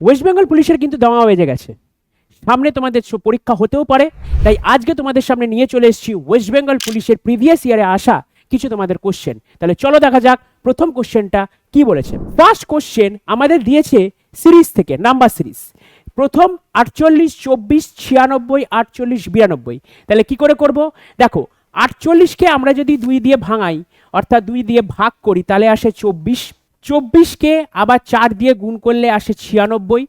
West Bengal পুলিশের কিন্তু দমা বেজে গেছে। সামনে তোমাদের পরীক্ষা হতেও পারে, তাই আজকে তোমাদের সামনে নিয়ে চলে এসেছি ওয়েস্ট বেঙ্গল পুলিশের প্রিভিয়াস ইয়ারে আসা কিছু তোমাদের কোশ্চেন তাহলে চলো দেখা যাক প্রথম কোশ্চেনটা কি বলেছে। ফার্স্ট কোশ্চেন আমাদের দিয়েছে সিরিজ থেকে নাম্বার সিরিজ প্রথম আটচল্লিশ, চব্বিশ, ছিয়ানব্বই, আটচল্লিশ, বিরানব্বই। তাহলে কি করে করব? দেখো, আটচল্লিশকে আমরা যদি দুই দিয়ে ভাঙাই, অর্থাৎ দুই দিয়ে ভাগ করি, তাহলে আসে চব্বিশ চব্বিশকে আবার চার দিয়ে গুণ করলে আসে ছিয়ানব্বই।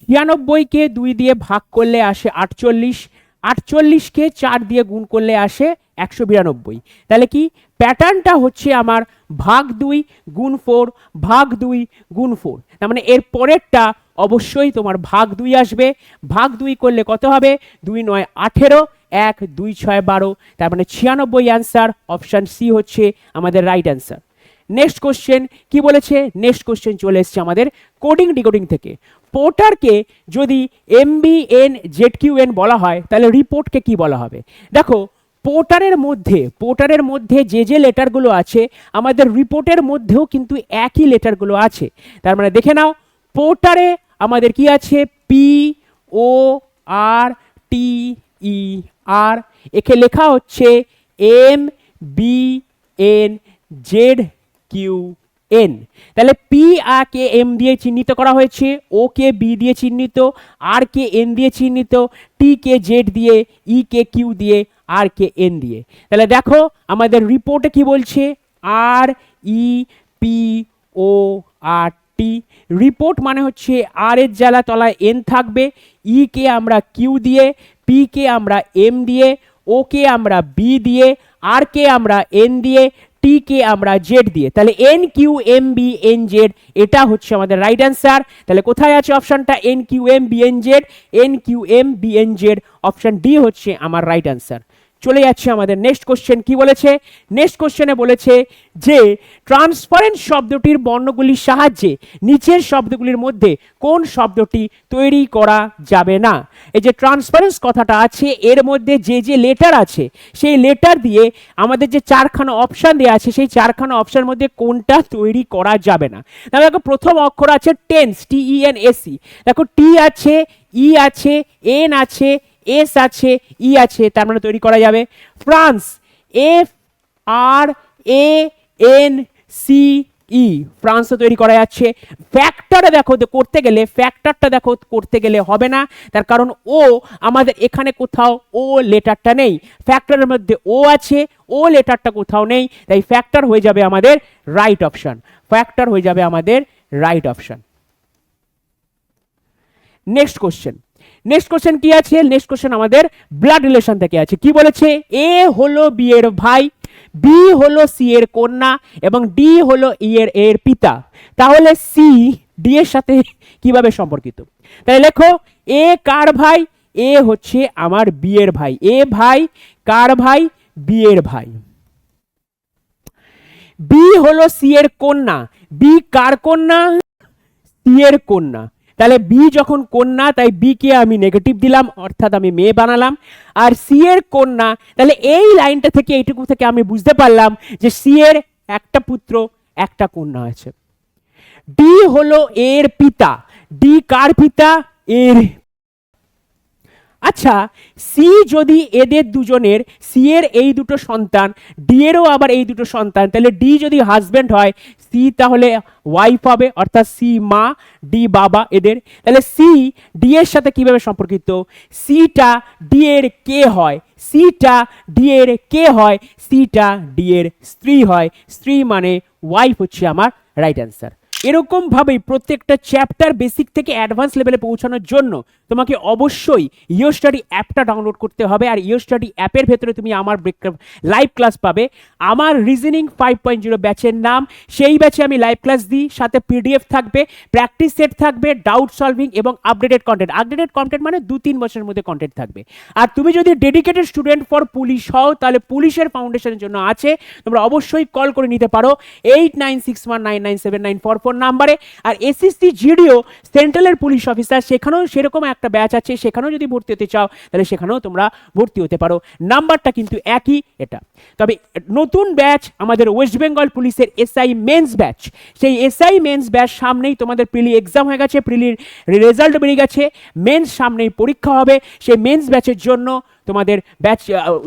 ছিয়ানব্বইকে দুই দিয়ে ভাগ করলে আসে আটচল্লিশ। আটচল্লিশকে চার দিয়ে গুণ করলে আসে একশো বিরানব্বই। তাহলে কি? প্যাটার্নটা হচ্ছে আমার ভাগ দুই গুণ ফোর, ভাগ দুই গুণ ফোর। তার মানে এর পরেরটা অবশ্যই তোমার ভাগ দুই আসবে। ভাগ দুই করলে কত হবে? দুই নয় আঠেরো, এক দুই ছয় বারো। তার মানে ছিয়ানব্বই অ্যান্সার অপশান সি হচ্ছে আমাদের রাইট অ্যান্সার নেক্সট কোশ্চেন কি বলেছে? নেক্সট কোশ্চেন চলে এসছে আমাদের কোডিং ডিকোডিং থেকে। পোর্টারকে যদি এমবিএন জেড কিউ এন বলা হয়, তাহলে রিপোর্টকে কি বলা হবে? দেখো পোর্টারের মধ্যে পোর্টারের মধ্যে যে যে লেটারগুলো আছে, আমাদের রিপোর্টের মধ্যেও কিন্তু একই লেটারগুলো আছে। তার মানে দেখে নাও পোর্টারে আমাদের কি আছে? পি ও আর টি ই আর একে লেখা হচ্ছে M B N Z Q N তাহলে পি আর কে এম দিয়ে চিহ্নিত করা হয়েছে ও কে বি দিয়ে চিহ্নিত আর কে এন দিয়ে চিহ্নিত টি কে জেড দিয়ে ই কে কিউ দিয়ে আর কে এন দিয়ে। তাহলে দেখো আমাদের রিপোর্টে কি বলছে? আর ই পি ও আর টি রিপোর্ট মানে হচ্ছে আর এর জ্বালা তলায় এন থাকবে ই কে আমরা কিউ দিয়ে পি কে আমরা এম দিয়ে ও কে আমরা বি দিয়ে আর কে আমরা এন দিয়ে টি কে আমরা জেড দিয়ে। তাহলে N Q M B N Z এটা হচ্ছে আমাদের রাইট অ্যান্সার তাহলে কোথায় আছে অপশনটা? N Q M B N Z N Q M B N Z option D হচ্ছে আমার রাইট অ্যান্সার চলে যাচ্ছে আমাদের। নেক্সট কোশ্চেন কি বলেছে? নেক্সট কোশ্চেনে বলেছে যে ট্রান্সপারেন্ট শব্দটির বর্ণগুলির সাহায্যে নিচের শব্দগুলির মধ্যে কোন শব্দটি তৈরি করা যাবে না? এই যে ট্রান্সপারেন্স কথাটা আছে, এর মধ্যে যে যে লেটার আছে, সেই লেটার দিয়ে আমাদের যে চারখানা অপশান দেওয়া আছে, সেই চারখানা অপশানের মধ্যে কোনটা তৈরি করা যাবে না? দেখো, প্রথম অক্ষর আছে tense T E N S E দেখো টি আছে ই আছে এন আছে এস আছে ই আছে, তার মানে তৈরি করা যাবে France F R A N C E ফ্রান্সও তৈরি করা যাচ্ছে। ফ্যাক্টরে দেখো করতে গেলে ফ্যাক্টরটা দেখো, করতে গেলে হবে না। তার কারণ ও আমাদের এখানে কোথাও ও লেটারটা নেই। ফ্যাক্টরের মধ্যে ও আছে ও লেটারটা কোথাও নেই। তাই ফ্যাক্টর হয়ে যাবে আমাদের রাইট অপশন ফ্যাক্টর হয়ে যাবে আমাদের right option next question next question কি আছে? নেক্সট কোশ্চেন আমাদের ব্লাড রিলেশন থেকে আছে। কি বলেছে? এ হলো বি এর ভাই বি হলো সি এর কন্যা, এবং ডি হলো ই এর এর পিতা। তাহলে সি ডি এর সাথে কীভাবে সম্পর্কিত? তাই লেখো এ কার ভাই? এ হচ্ছে আমার বি এর ভাই। এ ভাই কার ভাই? বি এর ভাই। বি হলো সি এর কন্যা। বি কার কন্যা? সি এর কন্যা। তাহলে বি যখন কন্যা, তাই বি কে আমি নেগেটিভ দিলাম, অর্থাৎ আমি মেয়ে বানালাম। আর সি এর কন্যা, তাহলে এই লাইনটা থেকে, এইটুকু থেকে আমি বুঝতে পারলাম যে সি এর একটা পুত্র, একটা কন্যা আছে। ডি হলো এর পিতা। ডি কার পিতা? এর আচ্ছা সি যদি এদের দুজনের সি এর এই দুটো সন্তান ডি এরও আবার এই দুটো সন্তান, তাহলে ডি যদি হাজব্যান্ড হয় সি তাহলে ওয়াইফ হবে, অর্থাৎ সি মা ডি বাবা এদের। তাহলে সি ডি এর সাথে কীভাবে সম্পর্কিত? সিটা ডি এর কে হয়? সিটা ডি এর কে হয়? সিটা ডি এর স্ত্রী হয়। স্ত্রী মানে ওয়াইফ হচ্ছে আমার রাইট অ্যান্সার এরকম ভাবেই প্রত্যেকটা চ্যাপ্টার বেসিক থেকে অ্যাডভান্স লেভেলে পৌঁছানোর জন্য তোমাকে অবশ্যই ইও স্টাডি অ্যাপটা ডাউনলোড করতে হবে আর ইও স্টাডি অ্যাপের ভেতরে তুমি আমার লাইভ ক্লাস পাবে। আমার রিজনিং ফাইভ পয়েন্ট জিরো ব্যাচের নাম, সেই ব্যাচে আমি লাইভ ক্লাস দিই, সাথে পিডিএফ থাকবে প্র্যাকটিস সেট থাকবে ডাউট সলভিং এবং আপডেটেড কন্টেন্ট আপডেটেড কন্টেন্ট মানে দু তিন বছরের মধ্যে কন্টেন্ট থাকবে। আর তুমি যদি ডেডিকেটেড স্টুডেন্ট ফর পুলিশ হও, তাহলে পুলিশের ফাউন্ডেশনের জন্য আছে। তোমরা অবশ্যই কল করে নিতে পারো। Eight nine six one nine nine seven nine four four নাম্বারে, আর এসএসসি জিডিও সেন্ট্রালের পুলিশ অফিসার, সেখানেও সেরকম একটা ব্যাচ আছে, সেখানেও যদি ভর্তি হতে চাও, তাহলে সেখানেও তোমরা ভর্তি হতে পারো। নাম্বারটা কিন্তু একই এটা। তবে নতুন ব্যাচ আমাদের ওয়েস্ট বেঙ্গল পুলিশের এসআই মেন্স ব্যাচ। সেই এসআই মেন্স ব্যাচ সামনেই তোমাদের প্রিলি এক্সাম হয়ে গেছে, প্রিলির রেজাল্ট বেরিয়ে গেছে, মেন্স সামনেই পরীক্ষা হবে। সেই মেন্স ব্যাচের জন্য তোমাদের ব্যাচ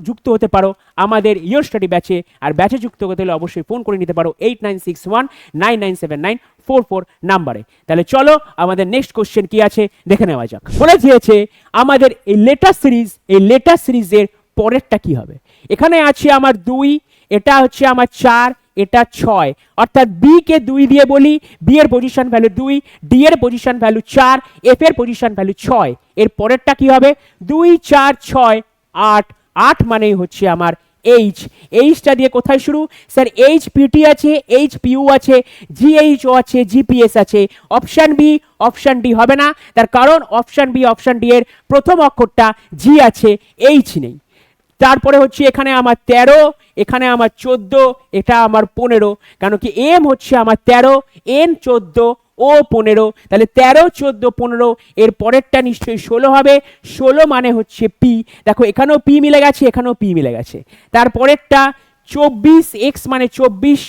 যুক্ত হতে পারো। আমাদের ইয়োর স্টাডি ব্যাচে, আর ব্যাচে যুক্ত হতে হলে অবশ্যই ফোন করে নিতে পারো, eight nine six one, nine nine seven nine four four নাম্বারে। তাহলে চলো আমাদের নেক্সট কোশ্চেন কি আছে দেখে নেওয়া যাক। বলে দিয়েছে, আমাদের এই লেটার সিরিজ এই লেটার সিরিজের পরেরটা কি হবে? এখানে আছে আমার দুই, এটা হচ্ছে আমার চার, এটা ছয়। অর্থাৎ বি কে দুই দিয়ে বলি বি এর পজিশন ভ্যালু দুই ডি এর পজিশন ভ্যালু চার এফ এর পজিশন ভ্যালু ছয়। এর পরেরটা কি হবে? দুই, চার, ছয়, আট। আট মানেই হচ্ছে আমার এইচ এইচটা দিয়ে কোথায় শুরু? স্যার এইচ পিটি আছে এইচ পিউ আছে জিএইচও আছে জিপিএস আছে। অপশান বি অপশান ডি হবে না। তার কারণ অপশান বি অপশান ডি এর প্রথম অক্ষরটা জি আছে এইচ নেই। তারপরে হচ্ছে এখানে আমার তেরো, এখানে আমার চোদ্দ, এটা আমার পনেরো। কেন কি এম হচ্ছে আমার তেরো এন চোদ্দ ও পনেরো, তাহলে তেরো, চোদ্দ, পনেরো, এর পরেরটা নিশ্চয়ই ষোলো হবে। ষোলো মানে হচ্ছে পি দেখো, এখানেও পি মিলে গেছে, এখানেও পি মিলে গেছে। তারপরেরটা চব্বিশ এক্স মানে চব্বিশ,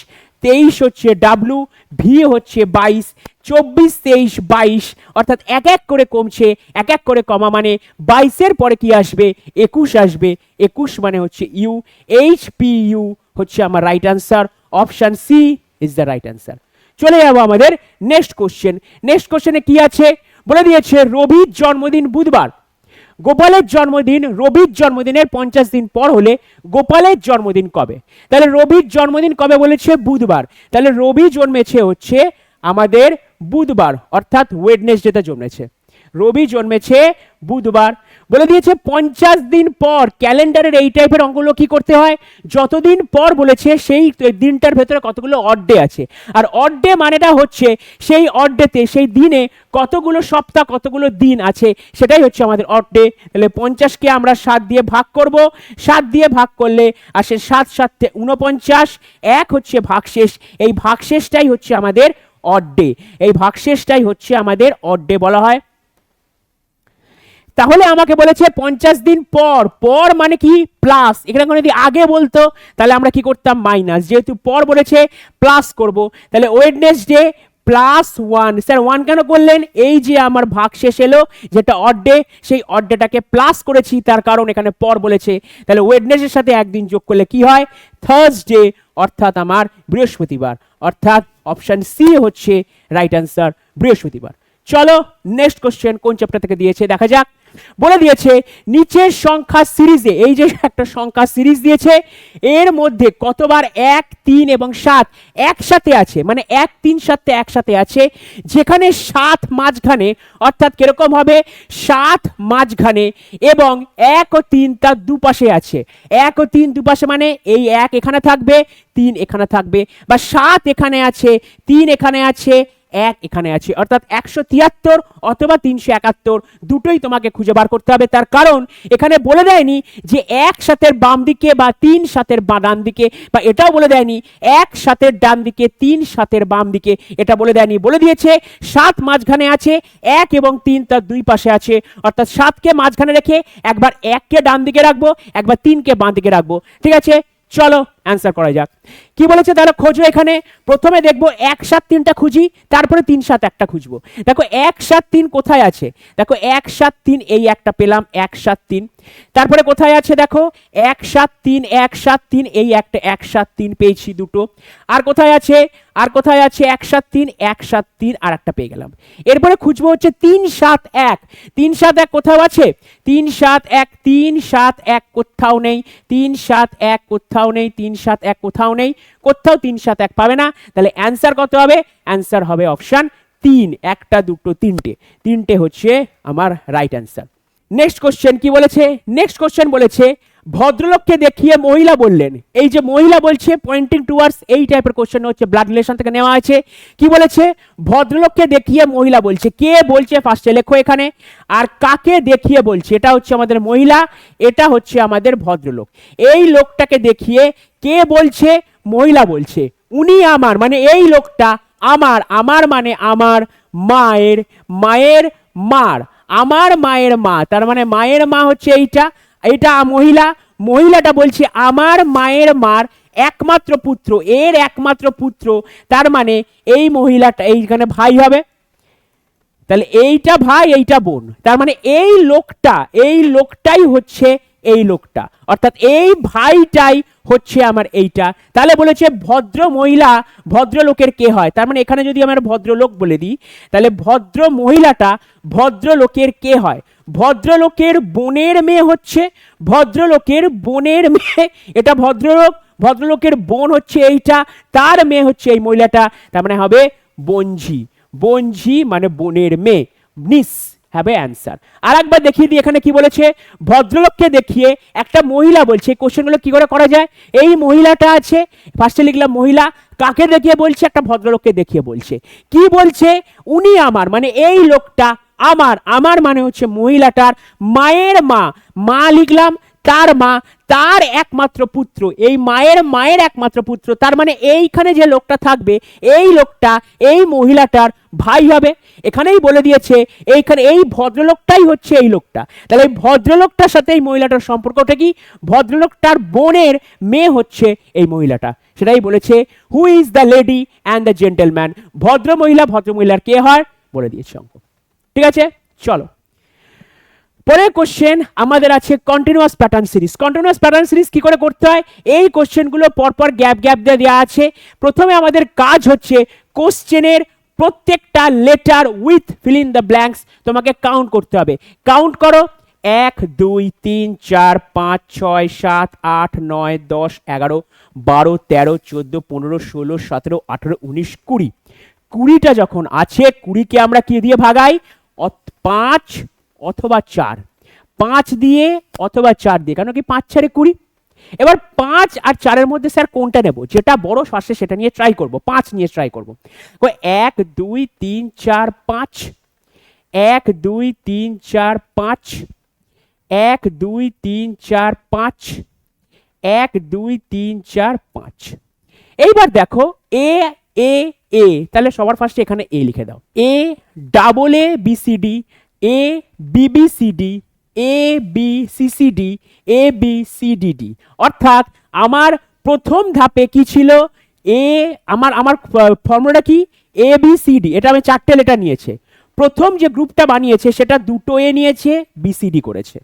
তেইশ হচ্ছে ডাব্লু ভি হচ্ছে বাইশ, চব্বিশ, তেইশ, বাইশ, অর্থাৎ এক এক করে কমছে, এক এক করে কমা মানে বাইশের পরে কি আসবে? একুশ আসবে। একুশ মানে হচ্ছে ইউ এইচ পি ইউ হচ্ছে আমার right answer option C is the right answer চলে যাব আমাদের নেক্সট কোশ্চেন নেক্সট কোশ্চেনে কি আছে? বলে দিয়েছে, রবির জন্মদিন বুধবার। গোপালের জন্মদিন, রবির জন্মদিনের পঞ্চাশ দিন পর হলে গোপালের জন্মদিন কবে? তাহলে রবির জন্মদিন কবে বলেছে? বুধবার। তাহলে রবি জন্মেছে হচ্ছে আমাদের বুধবার, অর্থাৎ ওয়েডনেসডেতে জন্মেছে। রবি জন্মেছে বুধবার। বলে দিয়েছে, পঞ্চাশ দিন পর ক্যালেন্ডারের এই টাইপের অঙ্কগুলো কি করতে হয়? যতদিন পর বলেছে, সেই দিনটার ভেতরে কতগুলো অড ডে আছে। আর অড ডে মানেটা হচ্ছে, সেই অড ডেতে সেই দিনে কতগুলো সপ্তাহ, কতগুলো দিন আছে, সেটাই হচ্ছে আমাদের অড ডে তাহলে পঞ্চাশকে আমরা সাত দিয়ে ভাগ করব। সাত দিয়ে ভাগ করলে আসে সাত, সাতে উনপঞ্চাশ এক হচ্ছে ভাগশেষ। এই ভাগশেষটাই হচ্ছে আমাদের অড ডে এই ভাগশেষটাই হচ্ছে আমাদের অড ডে বলা হয়। তাহলে আমাকে বলেছে পঞ্চাশ দিন পর পর মানে কি? প্লাস এখানে যদি আগে বলতো, তাহলে আমরা কি করতাম? মাইনাস যেহেতু পর বলেছে প্লাস করব। তাহলে Wednesday plus one sir one কেন করলেন? এই যে আমার ভাগ শেষ এলো, যেটা অড্ডে সেই অড্ডেটাকে প্লাস করেছি, তার কারণ এখানে পর বলেছে। তাহলে ওয়েডনেসের সাথে একদিন যোগ করলে কি হয়? থার্সডে অর্থাৎ আমার বৃহস্পতিবার। অর্থাৎ অপশান সি হচ্ছে রাইট অ্যান্সার বৃহস্পতিবার। চলো নেক্সট কোশ্চেন কোন চ্যাপ্টার থেকে দিয়েছে? দেখা যাক। বলে দিয়েছে, নিচের সংখ্যা সিরিজে, এই যে একটা সংখ্যা সিরিজ দিয়েছে, এর মধ্যে কতবার এক, তিন এবং সাত একসাথে আছে? মানে এক, তিন সাথে একসাথে আছে, যেখানে সাত মাঝখানে, অর্থাৎ কীরকম হবে? সাত মাঝখানে এবং এক ও তিন তার দুপাশে আছে। এক ও তিন দুপাশে মানে এই এক এখানে থাকবে, তিন এখানে থাকবে, বা সাত এখানে আছে, তিন এখানে আছে এক এখানে আছে, অর্থাৎ একশো তিয়াত্তর অথবা তিনশো একাত্তর, দুটোই তোমাকে খুঁজে বার করতে হবে। তার কারণ এখানে বলে দেয়নি যে এক সাতের বাম দিকে বা তিন সাতের বা ডান দিকে, বা এটাও বলে দেয়নি এক সাতের ডান দিকে, তিন সাতের বাম দিকে, এটা বলে দেয়নি। বলে দিয়েছে সাত মাঝখানে আছে, এক এবং তিন তার দুই পাশে আছে। অর্থাৎ সাতকে মাঝখানে রেখে একবার এককে ডান দিকে রাখব, একবার তিনকে বাঁ দিকে রাখব। ঠিক আছে? চলো অ্যান্সার করা যাক। কি বলেছে? তাহলে খোঁজো এখানে। প্রথমে দেখব এক সাত তিনটা খুঁজি, তারপরে তিন সাত একটা খুঁজবো। দেখো, এক সাত তিন কোথায় আছে? দেখো, এক সাত তিন এই একটা পেলাম, এক সাত তিন। তারপরে কোথায় আছে দেখো? এক সাত তিন, এক সাত তিন, এই একটা এক সাত তিন পেয়েছি দুটো। আর কোথায় আছে? আর কোথায় আছে? এক সাত তিন, এক সাত তিন, আর একটা পেয়ে গেলাম। এরপরে খুঁজবো হচ্ছে তিন সাত এক। তিন সাত এক কোথাও আছে? তিন সাত এক, তিন সাত এক কোথাও নেই। তিন সাত এক কোথাও নেই, তিন সাত এক কোথাও নেই, কোথাও তিন সাত এক পাবে না। তাহলে অ্যান্সার কত হবে? অ্যান্সার হবে অপশান তিন, একটা, দুটো, তিনটে। তিনটে হচ্ছে আমার রাইট অ্যান্সার নেক্সট কোশ্চেন কি বলেছে? নেক্সট কোশ্চেন বলেছে ভদ্রলোককে দেখিয়ে মহিলা বললেন, এই যে মহিলা বলছে পয়েন্টিং টুয়ার্ডস এই টাইপের কোশ্চেন হচ্ছে ব্লাড রিলেশন থেকে নেওয়া আছে কি বলেছে? ভদ্রলোককে দেখিয়ে মহিলা বলছে, কে বলছে ফার্স্টে লেখো এখানে। আর কাকে দেখিয়ে বলছে? এটা হচ্ছে আমাদের মহিলা, এটা হচ্ছে আমাদের ভদ্রলোক। এই লোকটাকে দেখিয়ে কে বলছে? মহিলা বলছে, উনি আমার মানে এই লোকটা আমার আমার মানে আমার মায়ের মায়ের মার, আমার মায়ের মা, তার মানে মায়ের মা হচ্ছে এইটা এটা মহিলা, মহিলাটা বলছে, আমার মায়ের মার একমাত্র পুত্র, এর একমাত্র পুত্র। তার মানে এই মহিলাটা, এইখানে ভাই হবে। তাহলে এইটা ভাই, এইটা বোন। তার মানে এই লোকটা, এই লোকটাই হচ্ছে এই লোকটা। অর্থাৎ এই ভাইটাই হচ্ছে আমার এইটা। তাহলে বলেছে ভদ্র মহিলা ভদ্রলোকের কে হয়? তার মানে এখানে যদি আমার ভদ্রলোক বলে দিই, তাহলে ভদ্র মহিলাটা ভদ্রলোকের কে হয়? ভদ্রলোকের বোনের মেয়ে হচ্ছে ভদ্রলোকের বোনের মেয়ে, এটা ভদ্রলোক, ভদ্রলোকের বোন হচ্ছে এইটা, তার মেয়ে হচ্ছে এই মহিলাটা, তার মানে হবে বঞ্ঝি বঞ্ঝি মানে বোনের মেয়ে, নিস। হ্যাভ এ অ্যান্সার আর একবার দেখিয়ে দিই, এখানে কি বলেছে? ভদ্রলোককে দেখিয়ে একটা মহিলা বলছে কোশ্চেনগুলো কি করে করা যায়? এই মহিলাটা আছে ফার্স্টে লিখলাম মহিলা, কাকে দেখিয়ে বলছে? একটা ভদ্রলোককে দেখিয়ে বলছে। কি বলছে? উনি আমার মানে এই লোকটা আমার আমার মানে হচ্ছে মহিলাটার মায়ের মা। মা লিখলাম তার মা, তার একমাত্র পুত্র, এই মায়ের মায়ের একমাত্র পুত্র, তার মানে এইখানে যে লোকটা থাকবে, এই লোকটা, এই মহিলাটার ভাই হবে। এখানেই বলে দিয়েছে, এইখানে এই ভদ্রলোকটাই হচ্ছে এই লোকটা। তাহলে এই ভদ্রলোকটার সাথে এই মহিলাটার সম্পর্কটা কি? ভদ্রলোকটার বোনের মেয়ে হচ্ছে এই মহিলাটা। সেটাই বলেছে who is the lady and the gentleman ভদ্র মহিলা ভদ্র মহিলার কে হয়? বলে দিয়েছে অঙ্ক। ঠিক আছে? চলো। পরের কোশ্চেন আমাদের আছে continuous pattern series continuous pattern series কি করে করতে হয়? এই কোশ্চেনগুলো পরপর গ্যাপ গ্যাপ দিয়ে দেওয়া আছে। প্রথমে আমাদের কাজ হচ্ছে কোশ্চেনের প্রত্যেকটা letter with fill in the blanks তোমাকে কাউন্ট করতে হবে। কাউন্ট করো। এক, দুই, তিন, চার, পাঁচ, ছয়, সাত, আট, নয়, দশ, এগারো, বারো, তেরো, চোদ্দ, পনেরো, ষোলো, সতেরো, আঠেরো, উনিশ, কুড়ি। কুড়িটা যখন আছে, কুড়িকে আমরা কি দিয়ে ভাগাই? পাঁচ অথবা চার। পাঁচ দিয়ে অথবা চার দিয়ে কারণ কি পাঁচ চারে কুড়ি? এবার পাঁচ আর চারের মধ্যে স্যার কোনটা নেব? যেটা বড় ফার্স্টে সেটা নিয়ে ট্রাই করব, পাঁচ নিয়ে ট্রাই করব। এক, দুই, তিন, চার, পাঁচ। এক, দুই, তিন, চার, পাঁচ। এক, দুই, তিন, চার, পাঁচ। এক, দুই, তিন, চার, পাঁচ। এইবার দেখো এ এ এ, তাহলে সবার ফার্স্টে এখানে এ লিখে দাও। A double A B C D A B B C D A B C C D A B C D D অর্থাৎ আমার প্রথম ধাপে কি ছিল? এ আমার আমার ফর্মুলাটা কি? এ বি সি এটা আমি চারটে লেটার নিয়েছে। প্রথম যে গ্রুপটা বানিয়েছে, সেটা দুটো এ নিয়েছে বিসিডি করেছে।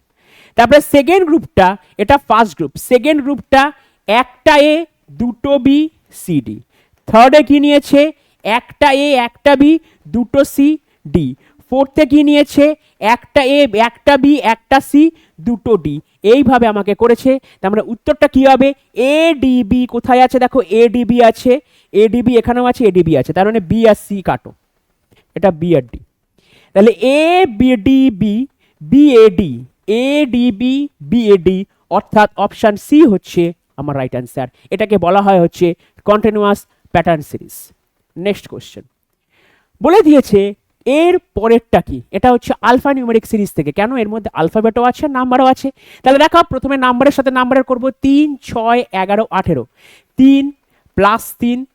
তারপরে সেকেন্ড গ্রুপটা এটা ফার্স্ট গ্রুপ সেকেন্ড গ্রুপটা একটা এ দুটো বি সি ডি থার্ডে কি নিয়েছে? একটা এ একটা বি দুটো সি ডি ফোর্থে কি নিয়েছে, একটা এ একটা বি একটা সি দুটো ডি এইভাবে আমাকে করেছে। তার মানে উত্তরটা কি হবে? এ ডিবি কোথায় আছে? দেখো এ ডিবি আছে এ ডিবি এখানেও আছে এ ডিবি আছে। তার মানে বি আর সি কাটো। এটা বি আর ডি তাহলে A B D B B A D A D B B A D অর্থাৎ অপশান সি হচ্ছে আমার রাইট অ্যান্সার এটাকে বলা হয় হচ্ছে continuous pattern series next question বলে দিয়েছে এর পরেরটা কি? এটা হচ্ছে আলফা নিউমেরিক সিরিজ থেকে। কেন? এর মধ্যে আলফাবেটও আছে, নাম্বারও আছে। তাহলে দেখো, প্রথমে নাম্বারের সাথে নাম্বারের করব তিন, ছয়, এগারো, আঠেরো। তিন, প্লাস তিন,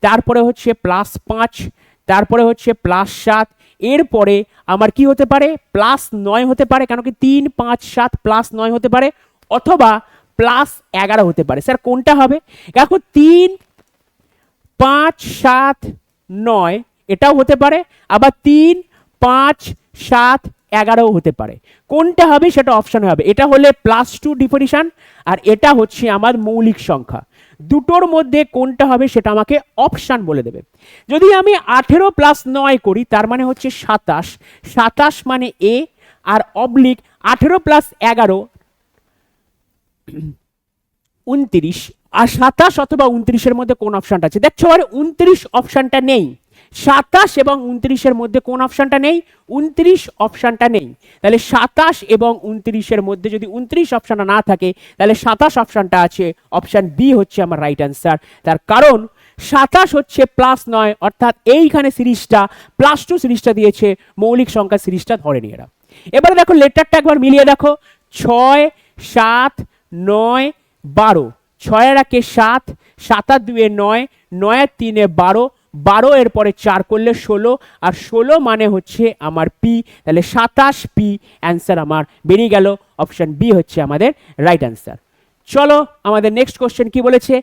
তারপরে হচ্ছে প্লাস পাঁচ, তারপরে হচ্ছে প্লাস সাত। এরপরে আমার কি হতে পারে? প্লাস নয় হতে পারে, কেন কি তিন, পাঁচ, সাত, প্লাস নয় হতে পারে, অথবা প্লাস এগারো হতে পারে। স্যার, কোনটা হবে? দেখো, তিন, পাঁচ, সাত, নয় এটাও হতে পারে, আবার তিন, পাঁচ, সাত, এগারোও হতে পারে। কোনটা হবে সেটা অপশন হবে। এটা হলে প্লাস টু ডিফিনিশন আর এটা হচ্ছে আমার মৌলিক সংখ্যা। দুটোর মধ্যে কোনটা হবে সেটা আমাকে অপশান বলে দেবে। যদি আমি আঠেরো প্লাস নয় করি, তার মানে হচ্ছে সাতাশ। সাতাশ মানে এ আর অবলিক আঠেরো প্লাস এগারো উনত্রিশ। আর সাতাশ অথবা উনত্রিশের মধ্যে কোন অপশনটা আছে? দেখছ, আর উনত্রিশ অপশানটা নেই। সাতাশ এবং উনত্রিশের মধ্যে কোন অপশনটা নেই? উনত্রিশ অপশানটা নেই। তাহলে সাতাশ এবং উনত্রিশের মধ্যে যদি উনত্রিশ অপশানটা না থাকে, তাহলে সাতাশ অপশনটা আছে। অপশান বি হচ্ছে আমার রাইট অ্যান্সার তার কারণ সাতাশ হচ্ছে প্লাস নয়, অর্থাৎ এইখানে সিরিজটা প্লাস টু সিরিজটা দিয়েছে, মৌলিক সংখ্যা সিরিজটা ধরে নিয়ে এরা এবারে দেখো লেটারটা একবার মিলিয়ে দেখো। ছয়, সাত, নয়, বারো। ছয়ের একে সাত সাত আর দুয়ে নয় নয় তিনে বারো বারো এর পরে চার করলে ষোলো, আর ষোলো মানে হচ্ছে আমার পি তাহলে সাতাশ পি অ্যান্সার আমার বেরিয়ে গেল। অপশন বি হচ্ছে আমাদের রাইট অ্যান্সার চলো, আমাদের নেক্সট কোশ্চেন কি বলেছে?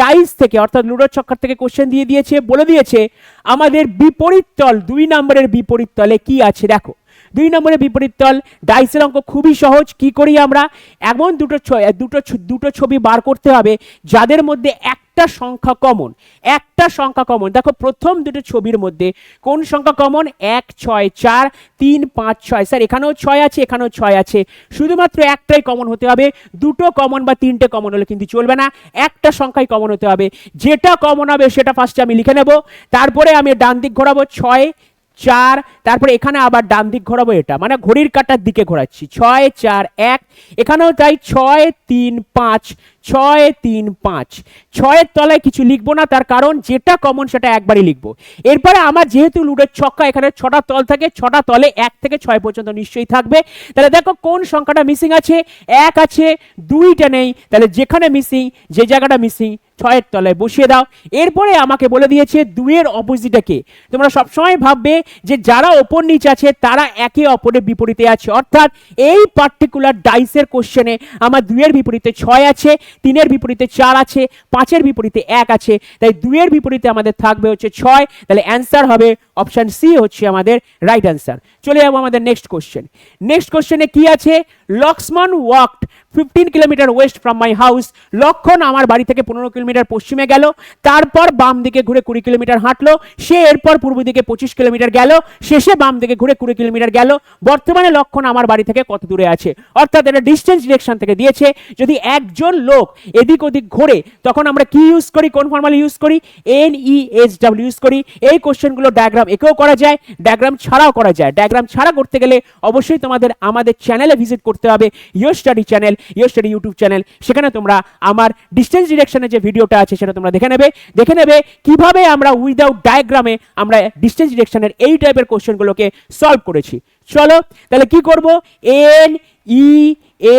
ডাইস থেকে, অর্থাৎ লুডোর চক্কর থেকে কোশ্চেন দিয়ে দিয়েছে, বলে দিয়েছে, আমাদের বিপরীত তল, দুই নম্বরের বিপরীত তলে কি আছে? দেখো, দুই নম্বরের বিপরীত তল ডাইসের অঙ্ক খুবই সহজ, কি করি আমরা? এমন দুটো দুটো দুটো ছবি বার করতে হবে, যাদের মধ্যে একটা সংখ্যা কমন একটা সংখ্যা কমন দেখো, প্রথম দুটো ছবির মধ্যে কোন সংখ্যা কমন এক, ছয়, চার, তিন, পাঁচ, ছয়। স্যার, এখানেও ছয় আছে, এখানেও ছয় আছে। শুধুমাত্র একটাই কমন হতে হবে। দুটো কমন বা তিনটে কমন হলে কিন্তু চলবে না। একটা সংখ্যাই কমন হতে হবে। যেটা কমন হবে, সেটা ফার্স্টে আমি লিখে নেব। তারপরে আমি ডান দিক ঘোরাবো, ছয়, চার, তারপরে এখানে আবার ডান দিক ঘোরাবো এটা। মানে ঘড়ির কাটার দিকে ঘোরাচ্ছি। ছয়, চার, এক। এখানেও তাই ছয়, তিন, পাঁচ। ছয় তিন পাঁচ। ছয়ের তলায় কিছু লিখব না, তার কারণ যেটা কমন সেটা একবারই লিখব। এরপরে আমার যেহেতু লুডোর ছক্কা এখানে ছটা তল থাকে, ছটা তলে এক থেকে ছয় পর্যন্ত নিশ্চয়ই থাকবে। তাহলে দেখো কোন সংখ্যাটা মিসিং আছে? এক আছে, দুইটা নেই। তাহলে যেখানে মিসিং যে জায়গাটা মিসিং ছয়ের তলায় বসিয়ে দাও। এরপরে আমাকে বলে দিয়েছে দুইয়ের অপোজিটে কে? তোমরা সবসময় ভাববে যে যারা ওপর নিচে আছে, তারা একে অপরের বিপরীতে আছে। অর্থাৎ এই পার্টিকুলার ডাইসের কোশ্চেনে আমার দুইয়ের বিপরীতে ছয় আছে। তিনের বিপরীতে চার আছে, পাঁচের বিপরীতে এক আছে, তাই দুইয়ের বিপরীতে আমাদের থাকবে হচ্ছে ছয়। তাহলে অ্যান্সার হবে অপশন সি হচ্ছে আমাদের রাইট অ্যান্সার চলে যাব আমাদের নেক্সট কোশ্চেন নেক্সট কোশ্চেনে কি আছে? Laxman walked fifteen kilometre west from my house Lakshman আমার বাড়ি থেকে পনেরো কিলোমিটার পশ্চিমে গেল। তারপর বাম দিকে ঘুরে কুড়ি কিলোমিটার হাঁটলো। সে এরপর পূর্ব দিকে পঁচিশ কিলোমিটার গেল। শেষে বাম দিকে ঘুরে কুড়ি কিলোমিটার গেল। বর্তমানে লক্ষণ আমার বাড়ি থেকে কত দূরে আছে? অর্থাৎ এটা ডিস্টেন্স ডিরেকশন থেকে দিয়েছে। যদি একজন লোক এদিক ওদিক ঘোরে, তখন আমরা কি ইউজ করি, কোন ফর্মালি ইউজ করি? N E S W use করি। এই কোশ্চেনগুলো ডায়াগ্রাম একেও করা যায় ডায়াগ্রাম ছাড়াও করা যায়। ডায়াগ্রাম ছাড়া করতে গেলে অবশ্যই তোমাদের আমাদের চ্যানেলে ভিজিট করতে হবে your study channel your study YouTube channel সেখানে তোমরা আমার ডিস্টেন্স ডিরেকশনের যে ভিডিওটা আছে, সেটা তোমরা দেখে নেবে। দেখে নেবে কীভাবে আমরা উইদাউট ডায়াগ্রামে আমরা ডিস্টেন্স ডিরেকশনের এই টাইপের কোশ্চেনগুলোকে সলভ করেছি। চলো, তাহলে কি করব? এন ই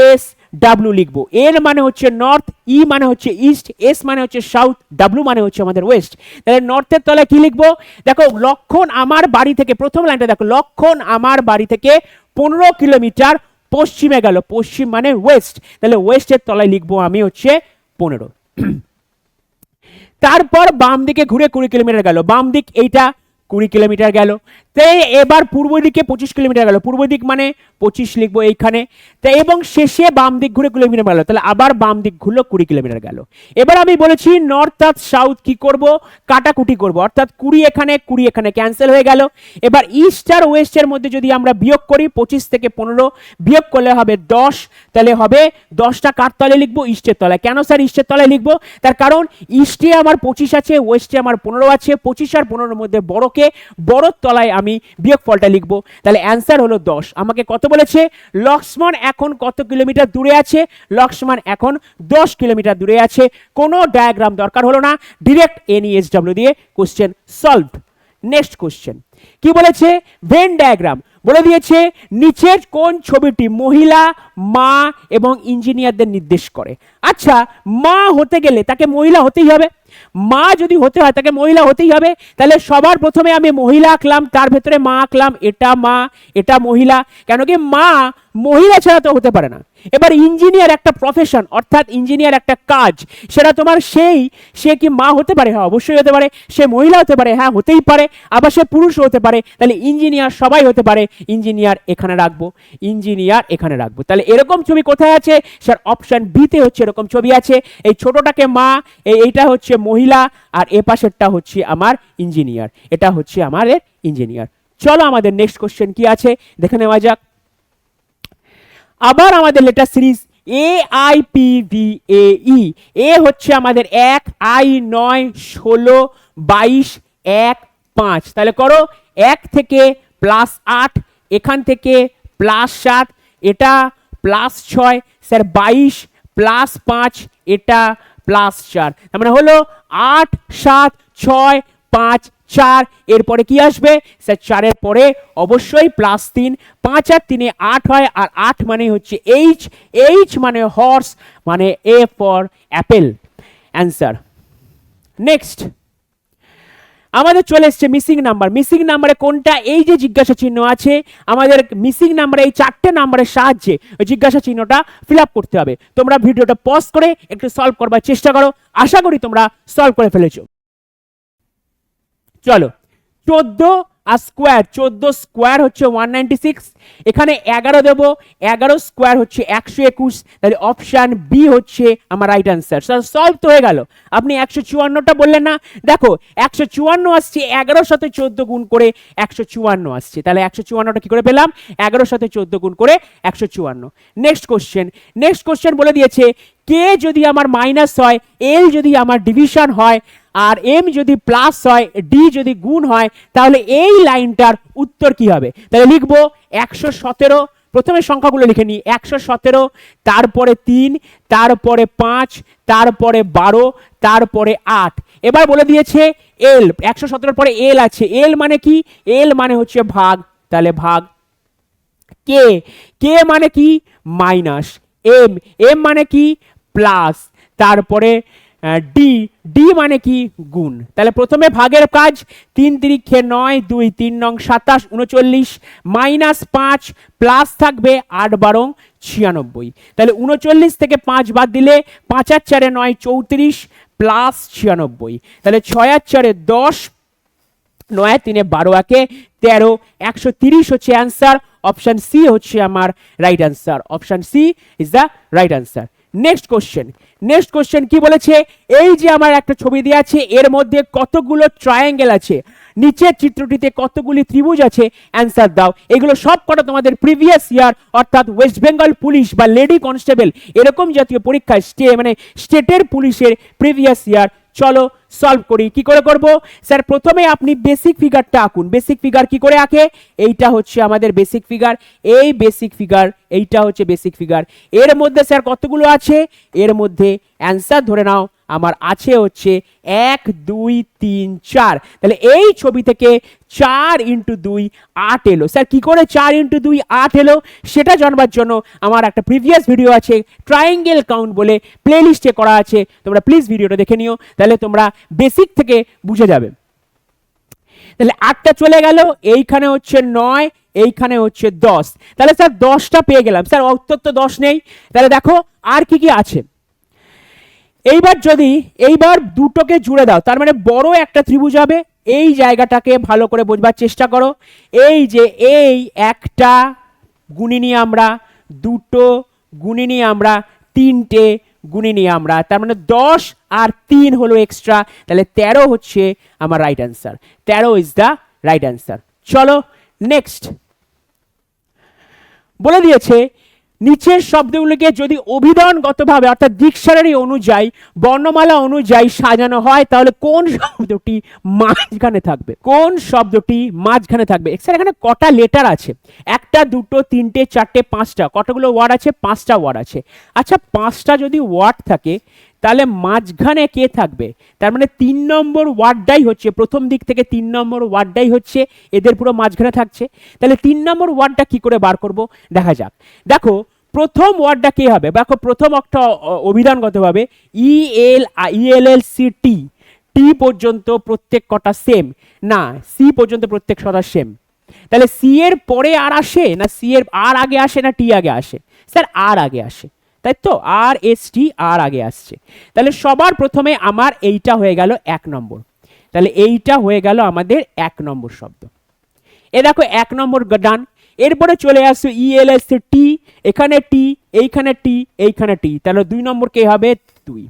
এস ডাব্লু লিখব। এর মানে হচ্ছে নর্থ ই মানে হচ্ছে ইস্ট এস মানে হচ্ছে সাউথ ডাব্লু মানে হচ্ছে আমাদের ওয়েস্ট তাহলে নর্থের তলায় কি লিখব? দেখো, লক্ষণ আমার বাড়ি থেকে, প্রথম লাইনটা দেখো, লক্ষণ আমার বাড়ি থেকে পনেরো কিলোমিটার পশ্চিমে গেল। পশ্চিম মানে ওয়েস্ট তাহলে ওয়েস্টের তলায় লিখব আমি হচ্ছে পনেরো। তারপর বাম দিকে ঘুরে কুড়ি কিলোমিটার গেল। বাম দিক এইটা কুড়ি কিলোমিটার গেল। তাই এবার পূর্ব দিকে পঁচিশ কিলোমিটার গেল। পূর্ব দিক মানে পঁচিশ লিখব এইখানে। তা এবং শেষে বাম দিক ঘুরে কিলোমিটার গেল। তাহলে আবার বাম দিক ঘুরলো কুড়ি কিলোমিটার গেল। এবার আমি বলেছি নর্থ আর সাউথ কি করব? কাটাকুটি করব। অর্থাৎ কুড়ি এখানে কুড়ি এখানে ক্যান্সেল হয়ে গেল। এবার ইস্ট আর ওয়েস্টের মধ্যে যদি আমরা বিয়োগ করি, পঁচিশ থেকে পনেরো, বিয়োগ করলে হবে দশ। তাহলে হবে দশটা কার তলে লিখব? ইস্টের তলায়। কেন স্যার ইস্টের তলায় লিখব? তার কারণ ইস্টে আমার পঁচিশ আছে ওয়েস্টে আমার পনেরো আছে। পঁচিশ আর পনেরোর মধ্যে বড়কে বড়র তলায় আমি বিয়োগ ফলটা লিখব। তাহলে অ্যান্সার হলো দশ। আমাকে কত বলেছে? লক্ষ্মণ এখন কত কিলোমিটার দূরে আছে? লক্ষ্মণ এখন দশ কিলোমিটার দূরে আছে। কোনো ডায়াগ্রাম দরকার হলো না। ডিরেক্ট এনইএসডব্লিউ দিয়ে কোশ্চেন সলভড নেক্সট কোশ্চেন কি বলেছে? ভেন ডায়াগ্রাম বলে দিয়েছে, নিচের কোন ছবিটি মহিলা, মা এবং ইঞ্জিনিয়ারদের নির্দেশ করে? আচ্ছা মা হতে গেলে তাকে মহিলা হতেই হবে। মা যদি হতে হয়, তাকে মহিলা হতেই হবে। তাহলে সবার প্রথমে আমি মহিলা আঁকলাম, তার ভেতরে মা আঁকলাম, এটা মা, এটা মহিলা। কেন কি মা মহিলা ছাড়া তো হতে পারে না। এবার ইঞ্জিনিয়ার একটা প্রফেশন অর্থাৎ ইঞ্জিনিয়ার একটা কাজ। সেটা তোমার সেই, সে কি মা হতে পারে? হ্যাঁ অবশ্যই হতে পারে। সে মহিলা হতে পারে? হ্যাঁ হতেই পারে। আবার সে পুরুষও হতে পারে। তাহলে ইঞ্জিনিয়ার সবাই হতে পারে। ইঞ্জিনিয়ার এখানে রাখব। ইঞ্জিনিয়ার এখানে রাখব। তাহলে এরকম ছবি কোথায় আছে? স্যার অপশন বিতে হচ্ছে এরকম ছবি আছে। এই ছোটটাকে মা, এই, এইটা হচ্ছে মহিলা, আর এ পাশেরটা হচ্ছে আমার ইঞ্জিনিয়ার। এটা হচ্ছে আমাদের ইঞ্জিনিয়ার। চলো আমাদের নেক্সট কোশ্চেন কি আছে? দেখে নেওয়া যাক। আবার আমাদের letter series A I P V A E A হচ্ছে আমাদের এক আই নয়, ষোলো, বাইশ, এক, পাঁচ। তাহলে করো এক থেকে প্লাস আট, এখান থেকে প্লাস সাত, এটা প্লাস ছয়, স্যার বাইশ প্লাস পাঁচ, এটা প্লাস চার। তার মানে হলো আট, সাত, ছয়, পাঁচ চার, এরপরে কি আসবে? স্যার, চারের পরে অবশ্যই প্লাস তিন, পাঁচ আর তিনে আট হয়, আর আট মানে হচ্ছে এইচ এইচ মানে হর্স মানে A for apple answer next আমাদের চলে এসছে মিসিং নাম্বার মিসিং নাম্বারে কোনটা? এই যে জিজ্ঞাসা চিহ্ন আছে, আমাদের মিসিং নাম্বারে এই চারটে নাম্বারের সাহায্যে জিজ্ঞাসা চিহ্নটা ফিল আপ করতে হবে। তোমরা ভিডিওটা পজ করে একটু সলভ করবার চেষ্টা করো। আশা করি তোমরা সলভ করে ফেলেছো। চলো। চোদ্দ আর স্কোয়ার চোদ্দ স্কোয়ার হচ্ছে ওয়ান নাইনটি সিক্স এখানে এগারো দেবো, এগারো স্কোয়ার হচ্ছে একশো একুশ, তাহলে অপশান বি হচ্ছে আমার রাইট অ্যান্সার সলভ তো হয়ে গেল। আপনি একশো চুয়ান্নটা বললেন না। দেখো, একশো চুয়ান্ন আসছে, এগারোর সাথে চোদ্দ গুণ করে একশো চুয়ান্ন আসছে। তাহলে একশো চুয়ান্নটা কি করে পেলাম? এগারোর সাথে চোদ্দ গুণ করে একশো চুয়ান্ন। নেক্সট কোশ্চেন নেক্সট কোশ্চেন বলে দিয়েছে কে যদি আমার মাইনাস হয় এল যদি আমার ডিভিশন হয়, আর এম যদি প্লাস হয় ডি যদি গুণ হয়, তাহলে এই লাইনটার উত্তর কি হবে? তাহলে লিখব একশো সতেরো। প্রথমে সংখ্যাগুলো লিখে নিই। একশো সতেরো, তারপরে তিন, তারপরে পাঁচ, তারপরে বারো, তারপরে আট। এবার বলে দিয়েছে এল একশো সতেরোর পরে এল আছে। এল মানে কি? এল মানে হচ্ছে ভাগ। তাহলে ভাগ কে কে মানে কি? মাইনাস এম এম মানে কি? প্লাস, তারপরে ডি ডি মানে কি? গুণ। তাহলে প্রথমে ভাগের কাজ, তিন তিরিক্ষে নয়, দুই তিন নং সাতাশ, উনচল্লিশ, মাইনাস পাঁচ, প্লাস থাকবে আট বারং, ছিয়ানব্বই। তাহলে উনচল্লিশ থেকে পাঁচ বাদ দিলে পাঁচ আর চারে নয়, চৌত্রিশ, প্লাস ছিয়ানব্বই। তাহলে ছয় আর চারে দশ, নয় তিনে বারো একে তেরো, একশো তিরিশ হচ্ছে অ্যান্সার অপশান সি হচ্ছে আমার right answer option C is the right answer next question next question কি বলেছে? এই যে আমার একটা ছবি দেওয়া আছে এর মধ্যে কতগুলো ট্রায়াঙ্গেল আছে? নিচের চিত্রটিতে কতগুলি ত্রিভুজ আছে? অ্যান্সার দাও। এগুলো সব কটা তোমাদের প্রিভিয়াস ইয়ার অর্থাৎ ওয়েস্ট বেঙ্গল পুলিশ বা লেডি কনস্টেবল এরকম জাতীয় পরীক্ষায় স্টে মানে স্টেটের পুলিশের প্রিভিয়াস ইয়ার চলো সলভ করি। কি করে করব? স্যার, প্রথমে আপনি বেসিক ফিগারটা আঁকুন। বেসিক ফিগার কি করে আঁকে? এইটা হচ্ছে আমাদের বেসিক ফিগার এই বেসিক ফিগার এইটা হচ্ছে বেসিক ফিগার এর মধ্যে, স্যার, কতগুলো আছে? এর মধ্যে অ্যান্সার ধরে নাও। আমার আছে হচ্ছে এক, দুই, তিন, চার। তাহলে এই ছবি থেকে চার ইন্টু দুই আট এলো। স্যার, কি করে চার ইন্টু দুই আট এলো? সেটা জানবার জন্য আমার একটা প্রিভিয়াস ভিডিও আছে ট্রায়াঙ্গেল কাউন্ট বলে প্লেলিস্টে করা আছে। তোমরা প্লিজ ভিডিওটা দেখে নিও, তাহলে তোমরা বেসিক থেকে বুঝে যাবে। তাহলে আটটা চলে গেল, এইখানে হচ্ছে নয়, এইখানে হচ্ছে দশ। তাহলে স্যার দশটা পেয়ে গেলাম। স্যার, উত্তর তো দশ নেই। তাহলে দেখো আর কি কি আছে। এইবার যদি, এইবার দুটোকে জুড়ে দাও, তার মানে বড় একটা ত্রিভুজ হবে, এই জায়গাটাকে ভালো করে বোঝবার চেষ্টা করো। এই যে এই একটা গুণিনি আমরা, দুটো গুণিনি আমরা, তিনটে গুণিনি আমরা, তার মানে দশ আর তিন হলো এক্সট্রা তাহলে তেরো হচ্ছে আমার রাইট অ্যান্সার তেরো ইজ দ্য রাইট অ্যান্সার চলো নেক্সট বলে দিয়েছে নিচের শব্দগুলোকে যদি অভিধানগতভাবে, অর্থাৎ ডিকশনারি অনুযায়ী, বর্ণমালা অনুযায়ী সাজানো হয়, তাহলে কোন শব্দটি মাঝখানে থাকবে? কোন শব্দটি মাঝখানে থাকবে? স্যার এখানে কটা লেটার আছে? একটা, দুটো, তিনটে, চারটে, পাঁচটা। কতগুলো ওয়ার্ড আছে? পাঁচটা ওয়ার্ড আছে। আচ্ছা পাঁচটা যদি ওয়ার্ড থাকে তাহলে মাঝখানে কে থাকবে? তার মানে তিন নম্বর ওয়ার্ডটাই হচ্ছে, প্রথম দিক থেকে তিন নম্বর ওয়ার্ডটাই হচ্ছে, এদের পুরো মাঝখানে থাকছে। তাহলে তিন নম্বর ওয়ার্ডটা কি করে বার করব? দেখা যাক। দেখো, প্রথম ওয়ার্ডটা কে হবে? দেখো, প্রথম একটা অভিধানগতভাবে ই এল ই এল এল সি টি টি পর্যন্ত প্রত্যেক কটা সেম না সি পর্যন্ত প্রত্যেক কটা সেম তাহলে সি এর পরে আর আসে না সি এর আর আগে আসে না টি আগে আসে? স্যার, আর আগে আসে। তাই তো আর এস টি আর আগে আসছে। তাহলে সবার প্রথমে আমার এইটা হয়ে গেল এক নম্বর। তাহলে এইটা হয়ে গেল আমাদের এক নম্বর শব্দ। এ দেখো, এক নম্বর ডান। এরপরে চলে আসছে ই এল এস টি এখানে টি এইখানে টি এইখানে টি তাহলে দুই নম্বর কে হবে? দুই।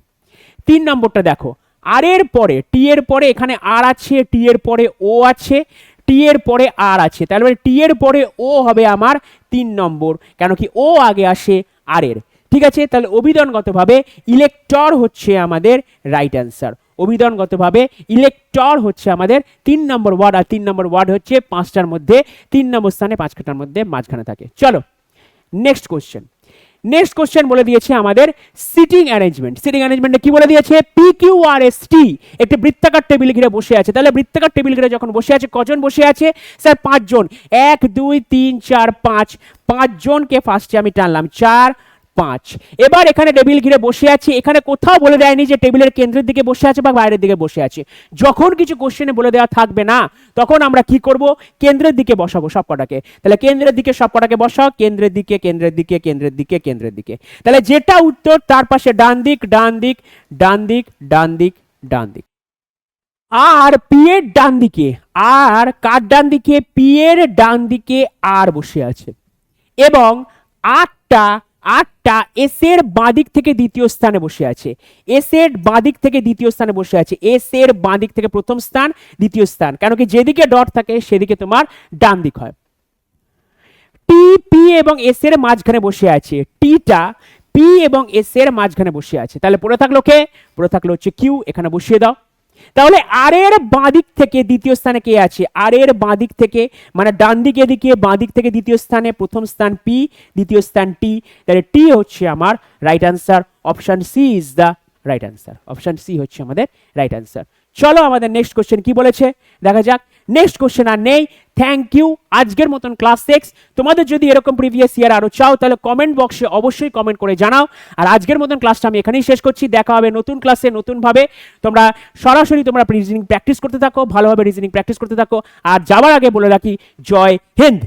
তিন নম্বরটা দেখো। আর এর পরে টি এর পরে এখানে আর আছে টি এর পরে ও আছে টি এর পরে আর আছে। তাহলে টি এর পরে ও হবে আমার তিন নম্বর। কেন কি ও আগে আসে আর এর। ঠিক আছে? তাহলে অভিধানগতভাবে ইলেকটর হচ্ছে আমাদের রাইট অ্যান্সার অভিধানগতভাবে ইলেকটর হচ্ছে আমাদের তিন নম্বর ওয়ার্ড, আর তিন নম্বর ওয়ার্ড হচ্ছে পাঁচটার মধ্যে, তিন নম্বর স্থানে পাঁচটার মধ্যে মাঝখানে থাকে। চলো নেক্সট কোশ্চেন নেক্সট কোশ্চেন বলে দিয়েছে আমাদের সিটিং অ্যারেঞ্জমেন্ট সিটিং অ্যারেঞ্জমেন্টে কি বলে দিয়েছে? P Q R S T একটি বৃত্তাকার টেবিল ঘিরে বসে আছে। তাহলে বৃত্তাকার টেবিল ঘিরে যখন বসে আছে, কজন বসে আছে? স্যার, পাঁচজন। এক, দুই, তিন, চার, পাঁচ। পাঁচজনকে ফার্স্টে আমি টানলাম। চার পাঁচ। এবার এখানে টেবিল ঘিরে বসে আছে। এখানে কোথাও বলে দেয়নি যে টেবিলের কেন্দ্রের দিকে বসে আছে বা বাইরের দিকে বসে আছে। যখন কিছু কোশ্চেনে বলে দেওয়া থাকবে না, তখন আমরা কি করব? কেন্দ্রের দিকে বসাবো সব কটাকে তাহলে কেন্দ্রের দিকে সব কটাকে বসাও। কেন্দ্রের দিকে কেন্দ্রের দিকে কেন্দ্রের দিকে কেন্দ্রের দিকে। তাহলে যেটা উত্তর, তার পাশে ডান দিক ডান দিক ডান দিক ডান দিক ডান দিক। আর পি এর ডান দিকে, আর কার ডান দিকে? পি এর ডান দিকে আর বসে আছে। এবং আটটা আটটা এস এর বাঁদিক থেকে দ্বিতীয় স্থানে বসে আছে। এস এর বাঁদিক থেকে দ্বিতীয় স্থানে বসে আছে। এস এর বাঁদিক থেকে প্রথম স্থান, দ্বিতীয় স্থান। কেন কি যেদিকে ডট থাকে, সেদিকে তোমার ডান দিক হয়। টি পি এবং এস এর মাঝখানে বসে আছে। টিটা পি এবং এস এর মাঝখানে বসে আছে। তাহলে পড়ে থাকল কে? পড়ে থাকল হচ্ছে কিউ এখানে বসিয়ে দাও। তাহলে আর এর বাঁদিক থেকে দ্বিতীয় স্থানে কে আছে? আর এর বাঁদিক থেকে মানে ডান দিকে দিকে বাঁদিক থেকে দ্বিতীয় স্থানে, প্রথম স্থান পি দ্বিতীয় স্থান টি তাহলে টি হচ্ছে আমার right answer option C is the right answer option C হচ্ছে আমাদের রাইট আনসার চলো আমাদের নেক্সট কোশ্চেন কি বলেছে? দেখা যাক নেক্সট কোশ্চেন আর নেই। থ্যাংক ইউ আজকের মতন ক্লাস সিক্স তোমাদের যদি এরকম প্রিভিয়াস ইয়ার আরও চাও, তাহলে কমেন্ট বক্সে অবশ্যই কমেন্ট করে জানাও। আর আজকের মতন ক্লাসটা আমি এখানেই শেষ করছি। দেখা হবে নতুন ক্লাসে নতুনভাবে। তোমরা সরাসরি তোমরা রিজনিং প্র্যাকটিস করতে থাকো, ভালোভাবে রিজনিং প্র্যাকটিস করতে থাকো। আর যাওয়ার আগে বলে রাখি, জয় হিন্দ।